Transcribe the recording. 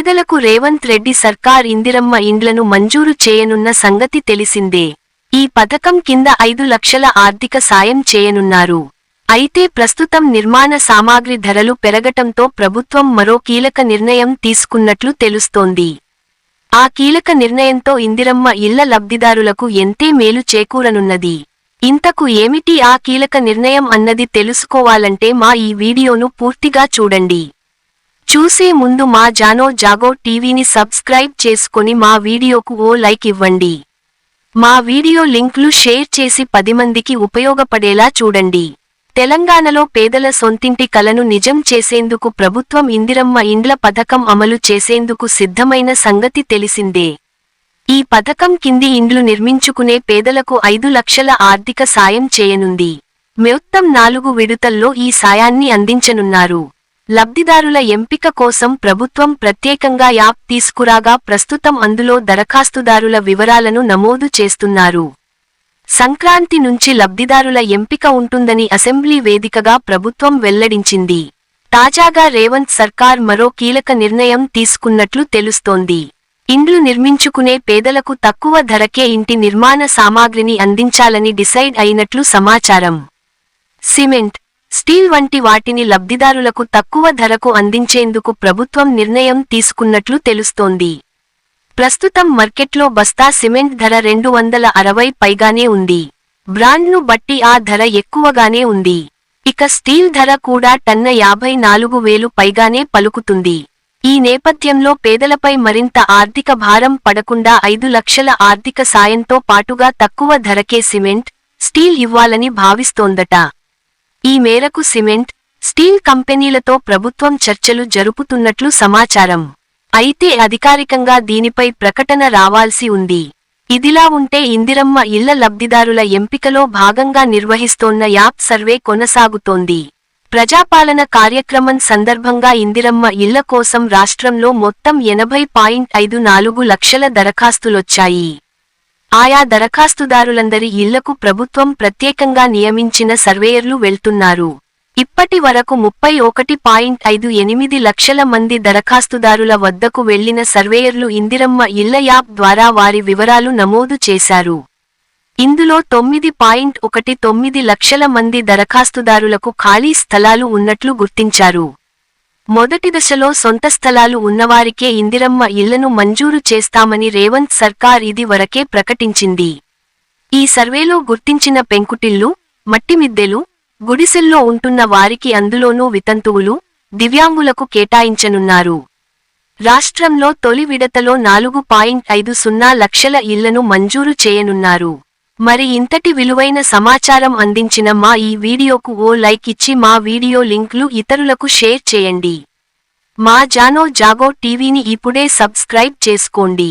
పేదలకు రేవంత్ రెడ్డి సర్కార్ ఇందిరమ్మ ఇండ్లను మంజూరు చేయనున్న సంగతి తెలిసిందే. ఈ పథకం కింద ఐదు లక్షల ఆర్థిక సాయం చేయనున్నారు. అయితే ప్రస్తుతం నిర్మాణ సామాగ్రి ధరలు పెరగటంతో ప్రభుత్వం మరో కీలక నిర్ణయం తీసుకున్నట్లు తెలుస్తోంది. ఆ కీలక నిర్ణయంతో ఇందిరమ్మ ఇళ్ళ లబ్ధిదారులకు ఎంతే మేలు చేకూరనున్నది. ఇంతకు ఏమిటి ఆ కీలక నిర్ణయం అన్నది తెలుసుకోవాలంటే మా ఈ వీడియోను పూర్తిగా చూడండి. చూసే ముందు మా జానో జాగో టీవీని సబ్స్క్రైబ్ చేసుకొని మా వీడియోకు ఓ లైక్ ఇవ్వండి. మా వీడియో లింక్లు షేర్ చేసి పది మందికి ఉపయోగపడేలా చూడండి. తెలంగాణలో పేదల సొంతింటి కలను నిజం చేసేందుకు ప్రభుత్వం ఇందిరమ్మ ఇండ్ల పథకం అమలు చేసేందుకు సిద్ధమైన సంగతి తెలిసిందే. ఈ పథకం కింది ఇండ్లు నిర్మించుకునే పేదలకు ఐదు లక్షల ఆర్థిక సాయం చేయనుంది. మొత్తం నాలుగు విడుతల్లో ఈ సాయాన్ని అందించనున్నారు. లబ్ధిదారుల ఎంపిక కోసం ప్రభుత్వం ప్రత్యేకంగా యాప్ తీసుకురాగా ప్రస్తుతం అందులో దరఖాస్తుదారుల వివరాలను నమోదు చేస్తున్నారు. సంక్రాంతి నుంచి లబ్ధిదారుల ఎంపిక ఉంటుందని అసెంబ్లీ వేదికగా ప్రభుత్వం వెల్లడించింది. తాజాగా రేవంత్ సర్కార్ మరో కీలక నిర్ణయం తీసుకున్నట్లు తెలుస్తోంది. ఇండ్లు నిర్మించుకునే పేదలకు తక్కువ ధరకే ఇంటి నిర్మాణ సామాగ్రిని అందించాలని డిసైడ్ అయినట్లు సమాచారం. సిమెంట్ స్టీల్ వంటి వాటిని లబ్ధిదారులకు తక్కువ ధరకు అందించేందుకు ప్రభుత్వం నిర్ణయం తీసుకున్నట్లు తెలుస్తోంది. ప్రస్తుతం మార్కెట్లో బస్తా సిమెంట్ ధర రెండు వందల అరవై పైగానే ఉంది. బ్రాండ్ను బట్టి ఆ ధర ఎక్కువగానే ఉంది. ఇక స్టీల్ ధర కూడా టన్న యాభై నాలుగు వేలు పైగానే పలుకుతుంది. ఈ నేపథ్యంలో పేదలపై మరింత ఆర్థిక భారం పడకుండా ఐదు లక్షల ఆర్థిక సాయంతో పాటుగా తక్కువ ధరకే సిమెంట్ స్టీల్ ఇవ్వాలని భావిస్తోందట. ఈ మేరకు సిమెంట్ స్టీల్ కంపెనీలతో ప్రభుత్వం చర్చలు జరుపుతున్నట్లు సమాచారం. అయితే అధికారికంగా దీనిపై ప్రకటన రావాల్సి ఉంది. ఇదిలా ఉంటే ఇందిరమ్మ ఇళ్ళ లబ్ధిదారుల ఎంపికలో భాగంగా నిర్వహిస్తోన్న యాప్ సర్వే కొనసాగుతోంది. ప్రజాపాలన కార్యక్రమం సందర్భంగా ఇందిరమ్మ ఇళ్ళ కోసం రాష్ట్రంలో మొత్తం ఎనభై పాయింట్ ఐదు నాలుగు లక్షల దరఖాస్తులొచ్చాయి. ఆయా దరఖాస్తుదారులందరి ఇళ్ళకు ప్రభుత్వం ప్రత్యేకంగా నియమించిన సర్వేయర్లు వెళ్తున్నారు. ఇప్పటి వరకు ముప్పై ఒకటి పాయింట్ ఐదు ఎనిమిది లక్షల మంది దరఖాస్తుదారుల వద్దకు వెళ్ళిన సర్వేయర్లు ఇందిరమ్మ ఇళ్ళ యాప్ ద్వారా వారి వివరాలు నమోదు చేశారు. ఇందులో తొమ్మిది పాయింట్ ఒకటి తొమ్మిది లక్షల మంది దరఖాస్తుదారులకు ఖాళీ స్థలాలు ఉన్నట్లు గుర్తించారు. మొదటి దశలో సొంత స్థలాలు ఉన్నవారికే ఇందిరమ్మ ఇళ్ళను మంజూరు చేస్తామని రేవంత్ సర్కార్ ఇది వరకే ప్రకటించింది. ఈ సర్వేలో గుర్తించిన పెంకుటిల్లు మట్టిమిద్దెలు గుడిసెల్లో ఉంటున్న వారికి అందులోనూ వితంతువులు దివ్యాంగులకు కేటాయించనున్నారు. రాష్ట్రంలో తొలి విడతలో నాలుగు పాయింట్ ఐదు సున్నా లక్షల ఇళ్ళను మంజూరు చేయనున్నారు. మరి ఇంతటి విలువైన సమాచారం అందించిన మా ఈ వీడియోకు ఓ లైక్ ఇచ్చి మా వీడియో లింక్లు ఇతరులకు షేర్ చేయండి. మా జానో జాగో టీవీని ఇప్పుడే సబ్స్క్రైబ్ చేసుకోండి.